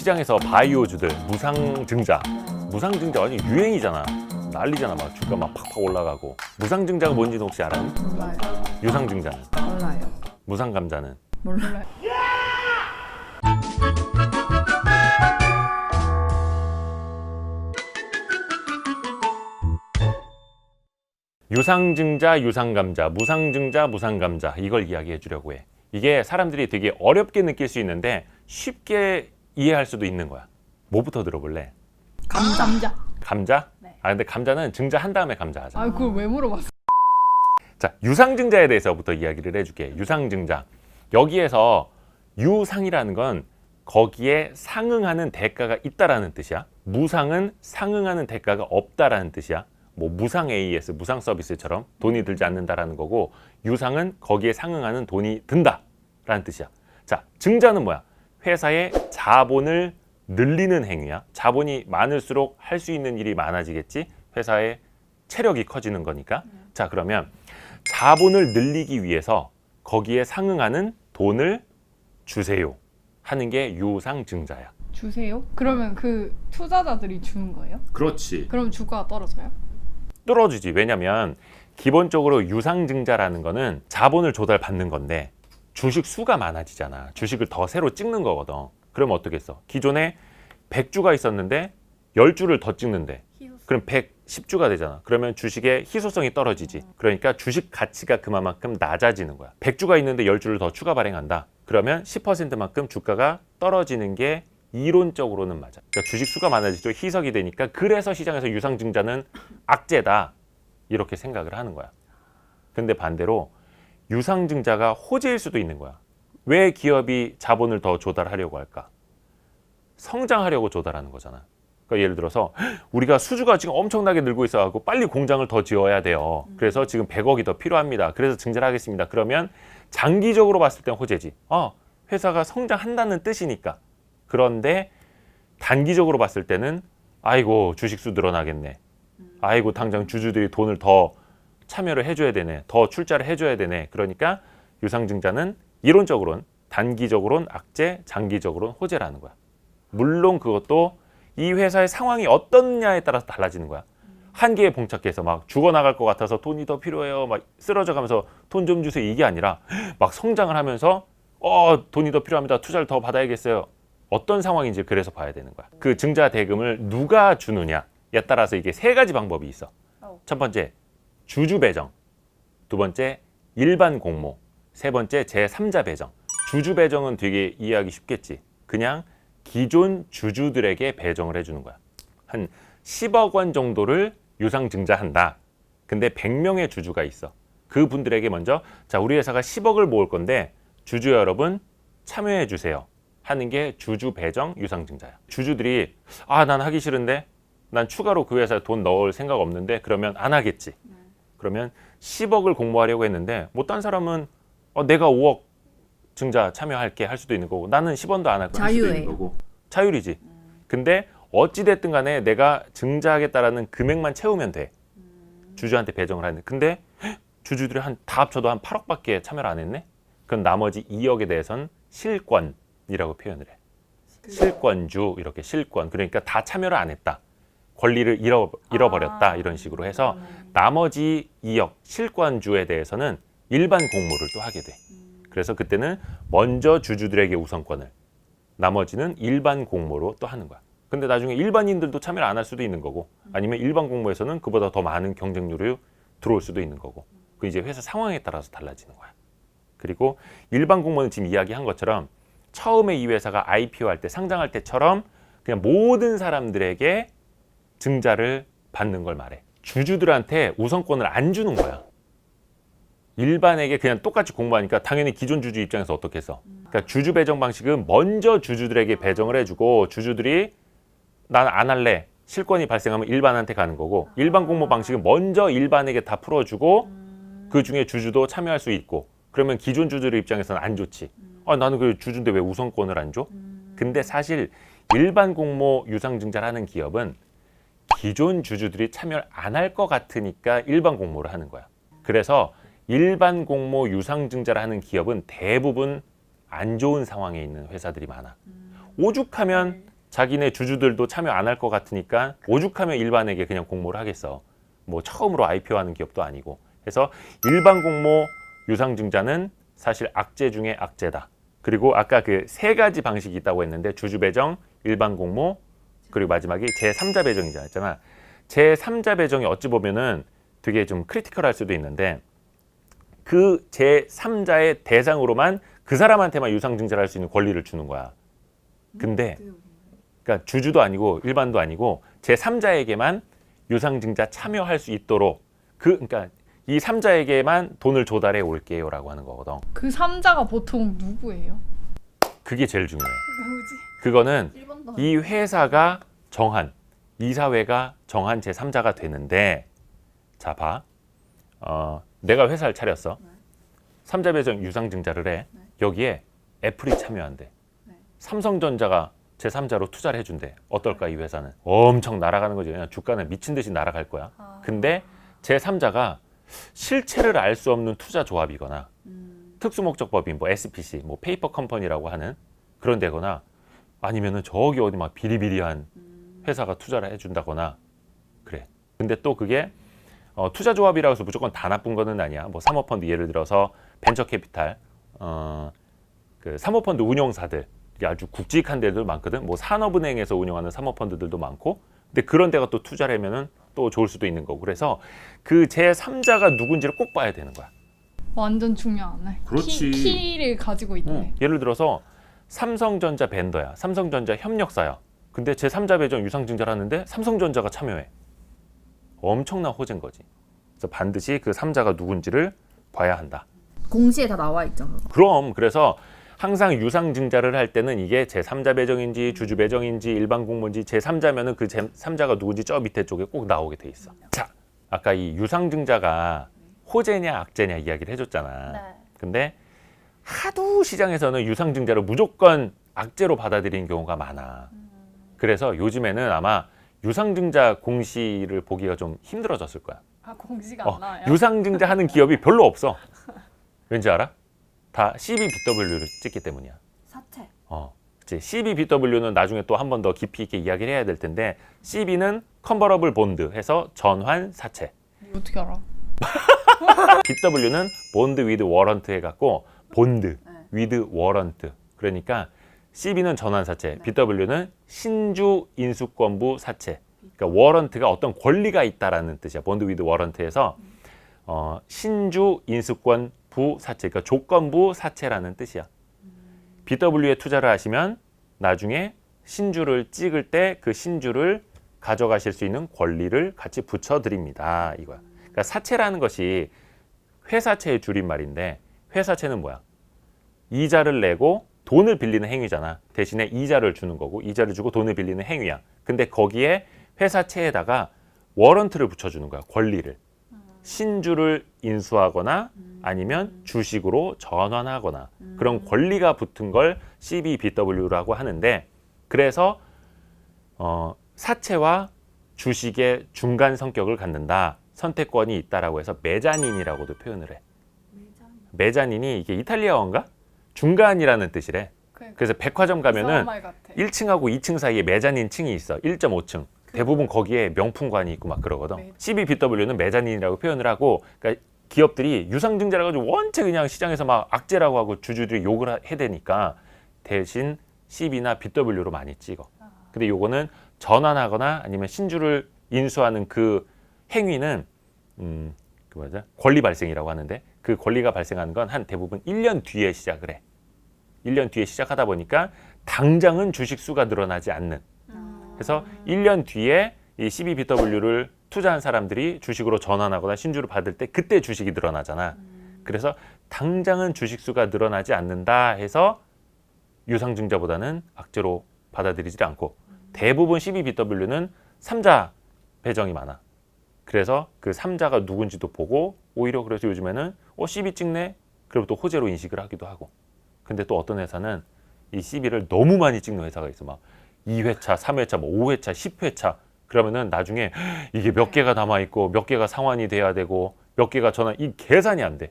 시장에서 바이오주들 무상증자 무상증자 완전 유행이잖아 난리잖아 막 주가 막 팍팍 올라가고 무상증자가 뭔지는 혹시 알아요? 몰라요. 유상증자는 몰라요. 무상감자는 몰라요. 유상증자 유상감자 무상증자 무상감자 이걸 이야기해 주려고 해 이게 사람들이 되게 어렵게 느낄 수 있는데 쉽게 이해할 수도 있는 거야 뭐부터 들어볼래? 감자. 감자. 감자? 네. 아 근데 감자는 증자한 다음에 감자하자 아 그걸 왜 물어봤어? 자, 유상증자에 대해서부터 이야기를 해줄게. 유상증자. 여기에서 유상이라는 건 거기에 상응하는 대가가 있다라는 뜻이야. 무상은 상응하는 대가가 없다라는 뜻이야. 뭐 무상 AS, 무상 서비스처럼 돈이 들지 않는다라는 거고 유상은 거기에 상응하는 돈이 든다라는 뜻이야. 자, 증자는 뭐야? 회사의 자본을 늘리는 행위야. 자본이 많을수록 할 수 있는 일이 많아지겠지. 회사의 체력이 커지는 거니까. 자, 그러면 자본을 늘리기 위해서 거기에 상응하는 돈을 주세요 하는 게 유상증자야. 주세요? 그러면 그 투자자들이 주는 거예요? 그렇지. 그럼 주가가 떨어져요? 뚫어주지. 왜냐면 기본적으로 유상증자라는 거는 자본을 조달받는 건데 주식 수가 많아지잖아. 주식을 더 새로 찍는 거거든. 그럼 어떻겠어? 기존에 100주가 있었는데 10주를 더 찍는데 그럼 110주가 되잖아. 그러면 주식의 희소성이 떨어지지. 그러니까 주식 가치가 그만큼 낮아지는 거야. 100주가 있는데 10주를 더 추가 발행한다. 그러면 10%만큼 주가가 떨어지는 게 이론적으로는 맞아. 그러니까 주식 수가 많아지죠. 희석이 되니까 그래서 시장에서 유상증자는 악재다. 이렇게 생각을 하는 거야. 근데 반대로 유상증자가 호재일 수도 있는 거야. 왜 기업이 자본을 더 조달하려고 할까? 성장하려고 조달하는 거잖아. 그러니까 예를 들어서 우리가 수주가 지금 엄청나게 늘고 있어갖고 빨리 공장을 더 지어야 돼요. 그래서 지금 100억이 더 필요합니다. 그래서 증자를 하겠습니다. 그러면 장기적으로 봤을 땐 호재지. 어, 회사가 성장한다는 뜻이니까. 그런데 단기적으로 봤을 때는 아이고 주식수 늘어나겠네. 아이고 당장 주주들이 돈을 더 참여를 해줘야 되네. 더 출자를 해줘야 되네. 그러니까 유상증자는 이론적으로는 단기적으로는 악재, 장기적으로는 호재라는 거야. 물론 그것도 이 회사의 상황이 어떻냐에 따라서 달라지는 거야. 한계에 봉착해서 막 죽어나갈 것 같아서 돈이 더 필요해요. 막 쓰러져 가면서 돈 좀 주세요. 이게 아니라 막 성장을 하면서 어, 돈이 더 필요합니다. 투자를 더 받아야겠어요. 어떤 상황인지 그래서 봐야 되는 거야. 그 증자 대금을 누가 주느냐에 따라서 이게 세 가지 방법이 있어. 어. 첫 번째, 주주 배정. 두 번째, 일반 공모. 세 번째, 제3자 배정. 주주 배정은 되게 이해하기 쉽겠지. 그냥 기존 주주들에게 배정을 해주는 거야. 한 10억 원 정도를 유상 증자한다. 근데 100명의 주주가 있어. 그 분들에게 먼저 자 우리 회사가 10억을 모을 건데 주주 여러분 참여해 주세요. 하는 게 주주 배정 유상 증자야. 주주들이 아 난 하기 싫은데 난 추가로 그 회사에 돈 넣을 생각 없는데 그러면 안 하겠지. 그러면 10억을 공모하려고 했는데 뭐딴 사람은 어, 내가 5억 증자 참여할게 할 수도 있는 거고 나는 10원도 안 할 거야 할 수도 있는. 거고 자율이지. 근데 어찌 됐든 간에 내가 증자하겠다라는 금액만 채우면 돼. 주주한테 배정을 하는데 근데 헉, 주주들이 한 다 합쳐도 한 8억밖에 참여를 안 했네. 그럼 나머지 2억에 대해서는 실권이라고 표현을 해. 실권주 이렇게 실권 그러니까 다 참여를 안 했다. 권리를 잃어, 잃어버렸다 아. 이런 식으로 해서 나머지 2억 실권주에 대해서는 일반 공모를 또 하게 돼. 그래서 그때는 먼저 주주들에게 우선권을 나머지는 일반 공모로 또 하는 거야. 근데 나중에 일반인들도 참여를 안 할 수도 있는 거고 아니면 일반 공모에서는 그보다 더 많은 경쟁률이 들어올 수도 있는 거고 그 이제 회사 상황에 따라서 달라지는 거야. 그리고 일반 공모는 지금 이야기한 것처럼 처음에 이 회사가 IPO 할 때 상장할 때처럼 그냥 모든 사람들에게 증자를 받는 걸 말해. 주주들한테 우선권을 안 주는 거야. 일반에게 그냥 똑같이 공부하니까 당연히 기존 주주 입장에서 어떻겠어? 그러니까 주주 배정 방식은 먼저 주주들에게 배정을 해주고 주주들이 난 안 할래 실권이 발생하면 일반한테 가는 거고 일반 공모 방식은 먼저 일반에게 다 풀어주고 그 중에 주주도 참여할 수 있고 그러면 기존 주주들 입장에서는 안 좋지. 아 나는 그 주주인데 왜 우선권을 안 줘? 근데 사실 일반 공모 유상증자를 하는 기업은 기존 주주들이 참여를 안 할 것 같으니까 일반 공모를 하는 거야. 그래서 일반 공모 유상증자를 하는 기업은 대부분 안 좋은 상황에 있는 회사들이 많아. 오죽하면 자기네 주주들도 참여 안 할 것 같으니까 오죽하면 일반에게 그냥 공모를 하겠어. 뭐 처음으로 IPO하는 기업도 아니고. 해서 일반 공모 유상증자는 사실 악재 중에 악재다. 그리고 아까 그 세 가지 방식이 있다고 했는데 주주 배정, 일반 공모, 그리고 마지막에 제3자 배정이잖아. 했잖아. 제3자 배정이 어찌 보면은 되게 좀 크리티컬할 수도 있는데 그 제3자의 대상으로만 그 사람한테만 유상 증자를 할 수 있는 권리를 주는 거야. 근데 그러니까 주주도 아니고 일반도 아니고 제3자에게만 유상 증자 참여할 수 있도록 그 그러니까 이 3자에게만 돈을 조달해 올게요라고 하는 거거든. 그 3자가 보통 누구예요? 그게 제일 중요해. 누구지? 그거는 1번도 이 회사가 정한 이사회가 정한 제3자가 되는데 자 봐. 어, 내가 회사를 차렸어. 네. 삼자 배정 유상증자를 해. 네. 여기에 애플이 참여한대. 네. 삼성전자가 제3자로 투자를 해준대. 어떨까 이 회사는? 엄청 날아가는 거지. 그냥 주가는 미친 듯이 날아갈 거야. 아. 근데 제3자가 실체를 알 수 없는 투자 조합이거나 음. 특수목적법인 뭐 SPC, 뭐 페이퍼 컴퍼니라고 하는 그런 데거나 아니면은 저기 어디 막 비리비리한 음. 회사가 투자를 해준다거나 그래. 근데 또 그게 어, 투자 조합이라고 해서 무조건 다 나쁜 거는 아니야. 뭐 사모펀드 예를 들어서 벤처 캐피탈, 어, 그 사모펀드 운용사들 이게 아주 굵직한 데도 많거든. 뭐 산업은행에서 운영하는 사모펀드들도 많고. 근데 그런 데가 또 투자를 하면은 또 좋을 수도 있는 거고. 그래서 그 제 3자가 누군지를 꼭 봐야 되는 거야. 완전 중요하네. 그렇지. 키, 키를 가지고 있네. 응. 예를 들어서 삼성전자 벤더야. 삼성전자 협력사야. 근데 제 3자 배정 유상증자를 하는데 삼성전자가 참여해. 엄청난 호재인 거지. 그래서 반드시 그 3자가 누군지를 봐야 한다. 공시에 다 나와 있잖아. 그럼 그래서 항상 유상증자를 할 때는 이게 제3자 배정인지 주주 배정인지 일반 공모인지 제3자면은 그 제3자가 누군지 저 밑에 쪽에 꼭 나오게 돼 있어. 자, 아까 이 유상증자가 호재냐 악재냐 이야기를 해줬잖아. 네. 근데 하도 시장에서는 유상증자를 무조건 악재로 받아들이는 경우가 많아. 그래서 요즘에는 아마 유상증자 공시를 보기가 좀 힘들어졌을 거야. 아 공시가 어, 안 나와요? 유상증자 하는 기업이 별로 없어. 왠지 알아? 다 CBBW를 찍기 때문이야. 사채. 어, 그치. CBBW는 나중에 또 한 번 더 깊이 있게 이야기를 해야 될 텐데 CB는 컨버러블 본드 해서 전환 사채. 어떻게 알아? BW는 본드 위드 워런트 해갖고 본드 네. 위드 워런트. 그러니까 CB는 전환 사채, BW는 신주 인수권부 사채. 그러니까 워런트가 어떤 권리가 있다라는 뜻이야. 본드 위드 워런트에서 어, 신주 인수권 부 사채, 그러니까 조건부 사채라는 뜻이야. BW에 투자를 하시면 나중에 신주를 찍을 때 그 신주를 가져가실 수 있는 권리를 같이 붙여드립니다. 이거야. 그러니까 사채라는 것이 회사채의 줄임말인데 회사채는 뭐야? 이자를 내고 돈을 빌리는 행위잖아. 대신에 이자를 주는 거고 이자를 주고 돈을 빌리는 행위야. 근데 거기에 회사채에다가 워런트를 붙여주는 거야. 권리를. 신주를 인수하거나 아니면 주식으로 전환하거나 그런 권리가 붙은 걸 CBBW라고 하는데 그래서 어, 사채와 주식의 중간 성격을 갖는다. 선택권이 있다라고 해서 메자닌이라고도 표현을 해. 메자닌이 이게 이탈리아어인가? 중간이라는 뜻이래. 그, 그래서 백화점 가면은 말 같아. 1층하고 2층 사이에 메자닌 층이 있어. 1.5층. 대부분 거기에 명품관이 있고 막 그러거든. 네. CBBW는 메자닌이라고 표현을 하고 그러니까 기업들이 유상증자라 가지고 원체 그냥 시장에서 막 악재라고 하고 주주들이 욕을 하- 해대니까 대신 CB나 BW로 많이 찍어. 근데 요거는 전환하거나 아니면 신주를 인수하는 그 행위는 음, 그 뭐죠? 권리 발생이라고 하는데 그 권리가 발생하는 건 한 대부분 1년 뒤에 시작을 해. 1년 뒤에 시작하다 보니까 당장은 주식 수가 늘어나지 않는. 그래서 1년 뒤에 이 CBBW를 투자한 사람들이 주식으로 전환하거나 신주를 받을 때 그때 주식이 늘어나잖아. 그래서 당장은 주식 수가 늘어나지 않는다 해서 유상증자보다는 악재로 받아들이지 않고 대부분 CBBW는 3자 배정이 많아. 그래서 그 3자가 누군지도 보고 오히려 그래서 요즘에는 어 CB 찍네. 그리고 또 호재로 인식을 하기도 하고. 근데 또 어떤 회사는 이 CB를 너무 많이 찍는 회사가 있어. 막 2회차, 3회차, 뭐 5회차, 10회차. 그러면은 나중에 이게 몇 개가 남아 있고 몇 개가 상환이 돼야 되고 몇 개가 전환 이 계산이 안 돼.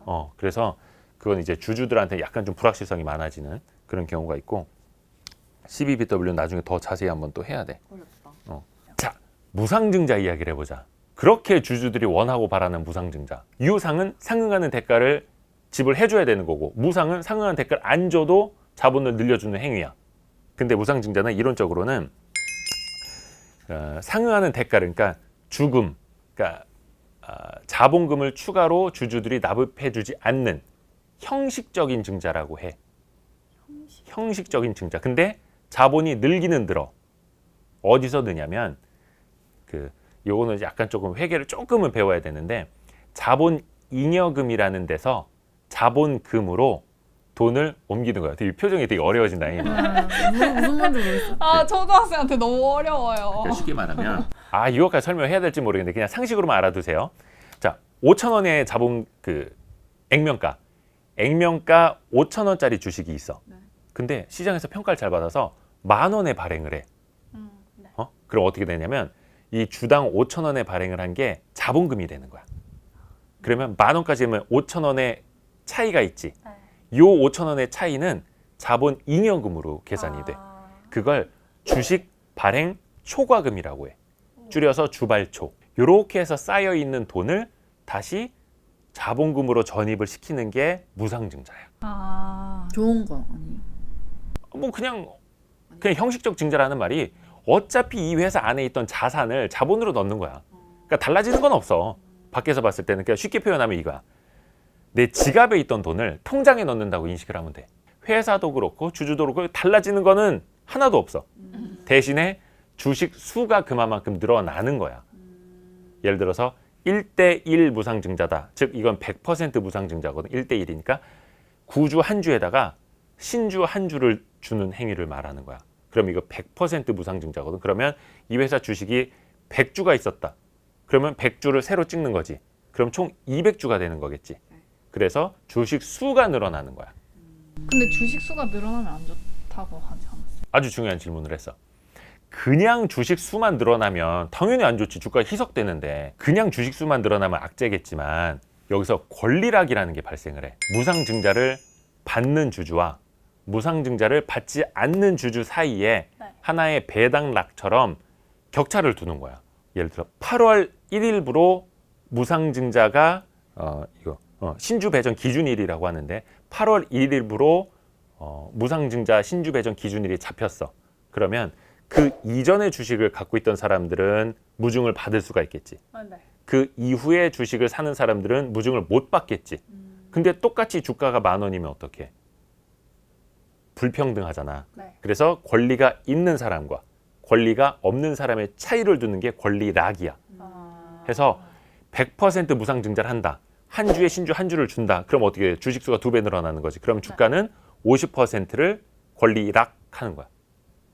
어, 그래서 그건 이제 주주들한테 약간 좀 불확실성이 많아지는 그런 경우가 있고 12BW 나중에 더 자세히 한번 또 해야 돼. 어렵다. 자, 무상증자 이야기를 해보자. 그렇게 주주들이 원하고 바라는 무상증자. 유상은 상응하는 대가를 지불해줘야 되는 거고, 무상은 상응하는 대가를 안 줘도 자본을 늘려주는 행위야. 근데 무상증자는 이론적으로는 어, 상응하는 대가를, 그러니까 주금, 그러니까 아, 자본금을 추가로 주주들이 납입해주지 않는 형식적인 증자라고 해. 형식적인 증자. 근데 자본이 늘기는 들어. 어디서 느냐면 그 요거는 약간 조금 회계를 조금은 배워야 되는데 자본 잉여금이라는 데서 자본금으로 돈을 옮기는 거야. 되게 표정이 되게 어려워진다. 아, 무슨, 무슨 말인지 모르겠어. 아 초등학생한테 너무 어려워요. 그러니까 쉽게 말하면 아 이것까지 설명해야 될지 모르겠는데 그냥 상식으로만 알아두세요. 자, 5천 원의 자본 그 액면가, 액면가 5천 원짜리 주식이 있어. 네. 근데 시장에서 평가를 잘 받아서 만 원에 발행을 해. 음, 네. 어? 그럼 어떻게 되냐면 이 주당 5천 원에 발행을 한 게 자본금이 되는 거야. 그러면 만 원까지 하면 5천 원의 차이가 있지. 네. 요 5천 원의 차이는 자본 잉여금으로 계산이 돼. 아, 그걸 주식 발행 초과금이라고 해. 줄여서 주발초. 요렇게 해서 쌓여 있는 돈을 다시 자본금으로 전입을 시키는 게 무상증자야. 아, 좋은 거 아니. 뭐 그냥 그냥 형식적 증자라는 말이 어차피 이 회사 안에 있던 자산을 자본으로 넣는 거야. 그러니까 달라지는 건 없어. 밖에서 봤을 때는 그냥 쉽게 표현하면 이거야. 내 지갑에 있던 돈을 통장에 넣는다고 인식을 하면 돼. 회사도 그렇고 주주도 그렇고 달라지는 거는 하나도 없어. 대신에 주식 수가 그만큼 늘어나는 거야. 예를 들어서 1대1 무상증자다. 즉 이건 100% 무상증자거든. 1대1이니까 구주 한 주에다가 신주 한 주를 주는 행위를 말하는 거야. 그럼 이거 100% 무상증자거든. 그러면 이 회사 주식이 100주가 있었다. 그러면 100주를 새로 찍는 거지. 그럼 총 200주가 되는 거겠지. 그래서 주식 수가 늘어나는 거야. 근데 주식 수가 늘어나면 안 좋다고 하지 않았어요? 아주 중요한 질문을 했어. 그냥 주식 수만 늘어나면 당연히 안 좋지. 주가 희석되는데 그냥 주식 수만 늘어나면 악재겠지만 여기서 권리락이라는 게 발생을 해. 무상증자를 받는 주주와 무상증자를 받지 않는 주주 사이에 네. 하나의 배당락처럼 격차를 두는 거야. 예를 들어 8월 1일부로 무상증자가 어 이거 어, 신주 배정 기준일이라고 하는데 8월 1일부로 어, 무상증자 신주 배정 기준일이 잡혔어. 그러면 그 이전의 주식을 갖고 있던 사람들은 무증을 받을 수가 있겠지. 아, 네. 그 이후에 주식을 사는 사람들은 무증을 못 받겠지. 근데 똑같이 주가가 만 원이면 어떻게? 불평등하잖아. 네. 그래서 권리가 있는 사람과 권리가 없는 사람의 차이를 두는 게 권리락이야. 아, 해서 100% 무상증자를 한다. 한 주에 신주 한 주를 준다. 그럼 어떻게 돼? 주식 수가 두 배 늘어나는 거지. 그럼 주가는 50%를 권리락 하는 거야.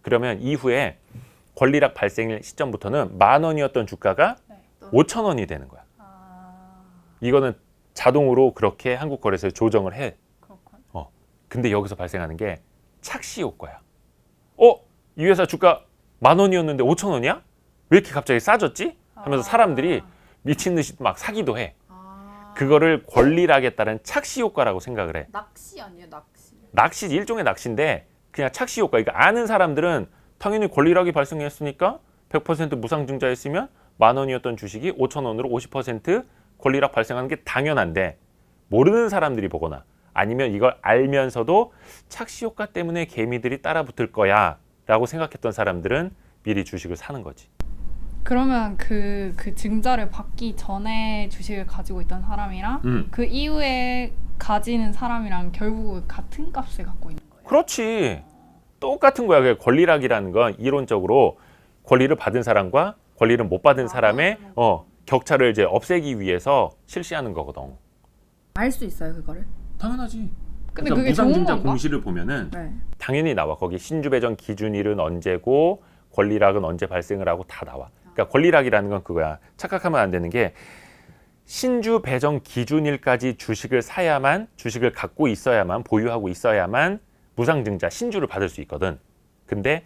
그러면 이후에 권리락 발생 시점부터는 만 원이었던 주가가 네. 5천 원이 되는 거야. 아, 이거는 자동으로 그렇게 한국 거래소에 조정을 해. 그렇군. 근데 여기서 발생하는 게 착시 효과야. 어? 이 회사 주가 만 원이었는데 5천 원이야? 왜 이렇게 갑자기 싸졌지? 하면서 사람들이 미친 듯이 막 사기도 해. 아. 그거를 권리락에 따른 착시 효과라고 생각을 해. 낚시 아니에요, 낚시. 낚시 일종의 낚시인데 그냥 착시 효과. 그러니까 아는 사람들은 당연히 권리락이 발생했으니까 100% 무상증자했으면 만 원이었던 주식이 5천 원으로 50% 권리락 발생하는 게 당연한데 모르는 사람들이 보거나 아니면 이걸 알면서도 착시 효과 때문에 개미들이 따라붙을 거야라고 생각했던 사람들은 미리 주식을 사는 거지. 그러면 그, 그 증자를 받기 전에 주식을 가지고 있던 사람이랑 음. 그 이후에 가지는 사람이랑 결국 같은 값을 갖고 있는 거예요. 그렇지. 똑같은 거야. 그 권리락이라는 건 이론적으로 권리를 받은 사람과 권리를 못 받은 사람의 어, 격차를 이제 없애기 위해서 실시하는 거거든. 알 수 있어요, 그거를? 당연하지. 근데 그게 좋은 건가? 공시를 보면은 네. 당연히 나와. 거기 신주 배정 기준일은 언제고 권리락은 언제 발생을 하고 다 나와. 그러니까 권리락이라는 건 그거야. 착각하면 안 되는 게 신주 배정 기준일까지 주식을 사야만 주식을 갖고 있어야만 보유하고 있어야만 무상증자 신주를 받을 수 있거든. 근데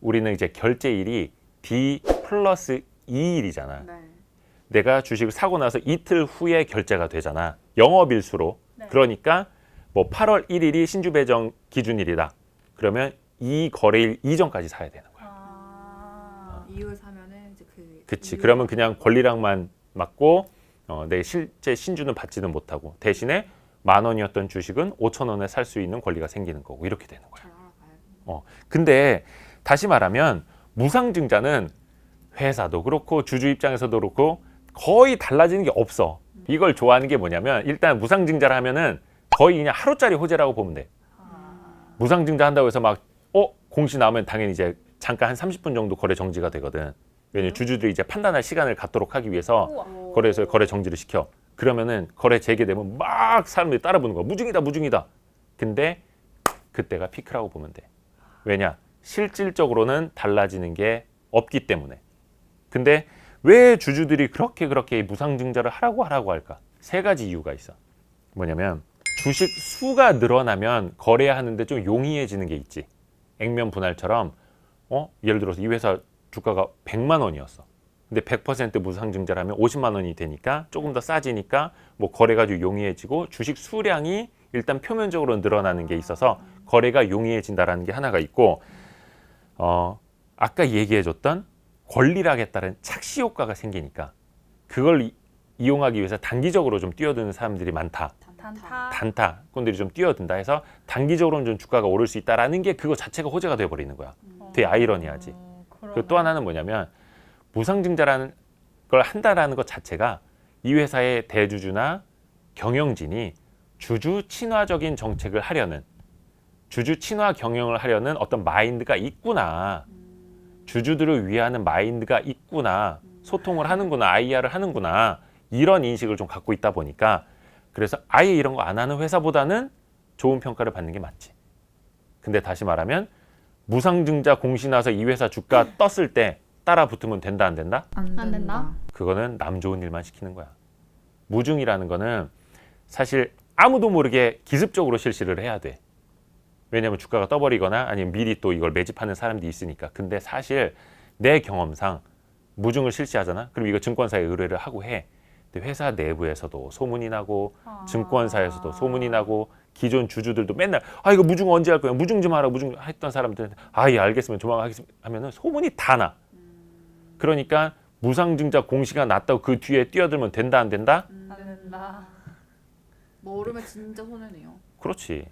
우리는 이제 결제일이 D 플러스 2일이잖아. 네. 내가 주식을 사고 나서 이틀 후에 결제가 되잖아. 영업일수로. 네. 그러니까 뭐 8월 1일이 신주 배정 기준일이다. 그러면 이 거래일 이전까지 사야 되는 거야. 아. 이율 사면은 이제 그. 그치. 이율 그러면 그냥 권리락만 맞고 어, 내 실제 신주는 받지는 못하고 대신에 만 원이었던 주식은 5천 원에 살 수 있는 권리가 생기는 거고 이렇게 되는 거야. 돼. 근데 다시 말하면 무상증자는 회사도 그렇고 주주 입장에서도 그렇고 거의 달라지는 게 없어. 이걸 좋아하는 게 뭐냐면 일단 무상증자를 하면은 거의 그냥 하루짜리 호재라고 보면 돼. 무상증자 한다고 해서 막 어? 공시 나오면 당연히 이제 잠깐 한 30분 정도 거래 정지가 되거든. 왜냐면 주주들이 이제 판단할 시간을 갖도록 하기 위해서. 거래소에 거래 정지를 시켜. 그러면은 거래 재개되면 막 사람들이 따라붙는 거야. 무중이다, 무중이다. 근데 그때가 피크라고 보면 돼. 왜냐? 실질적으로는 달라지는 게 없기 때문에. 근데 왜 주주들이 그렇게 그렇게 무상증자를 하라고 하라고 할까? 세 가지 이유가 있어. 뭐냐면 주식 수가 늘어나면 거래하는데 좀 용이해지는 게 있지. 액면 분할처럼 어 예를 들어서 이 회사 주가가 100만 원이었어. 근데 100% 무상증자를 하면 50만 원이 되니까 조금 더 싸지니까 뭐 거래가 좀 용이해지고 주식 수량이 일단 표면적으로 늘어나는 게 있어서 거래가 용이해진다라는 게 하나가 있고 어 아까 얘기해줬던 권리락에 따른 착시 효과가 생기니까 그걸 이- 이용하기 위해서 단기적으로 좀 뛰어드는 사람들이 많다. 단타. 단타 꾼들이 좀 뛰어든다 해서 단기적으로는 좀 주가가 오를 수 있다라는 게 그거 자체가 호재가 돼 버리는 거야. 되게 아이러니하지. 어, 그또 하나는 뭐냐면 무상증자라는 걸 한다라는 것 자체가 이 회사의 대주주나 경영진이 주주 친화적인 정책을 하려는 주주 친화 경영을 하려는 어떤 마인드가 있구나. 주주들을 위하는 마인드가 있구나. 소통을 하는구나. IR을 하는구나. 이런 인식을 좀 갖고 있다 보니까 그래서 아예 이런 거 안 하는 회사보다는 좋은 평가를 받는 게 맞지. 근데 다시 말하면 무상증자 공시 나서 이 회사 주가 떴을 때 따라 붙으면 된다 안 된다? 안 된다. 안 된다? 그거는 남 좋은 일만 시키는 거야. 무중이라는 거는 사실 아무도 모르게 기습적으로 실시를 해야 돼. 왜냐하면 주가가 떠버리거나 아니면 미리 또 이걸 매집하는 사람들이 있으니까. 근데 사실 내 경험상 무중을 실시하잖아. 그럼 이거 증권사에 의뢰를 하고 해. 근데 회사 내부에서도 소문이 나고 아. 증권사에서도 소문이 나고 기존 주주들도 맨날 아 이거 무중 언제 할 거야 무중 좀 하라 무중 했던 사람들은 아예 알겠으면 조만간 하겠습니다 하면은 소문이 다 나 그러니까 무상증자 공시가 났다고 그 뒤에 뛰어들면 된다 안 된다 안 된다. 모르면 진짜 손해네요. 그렇지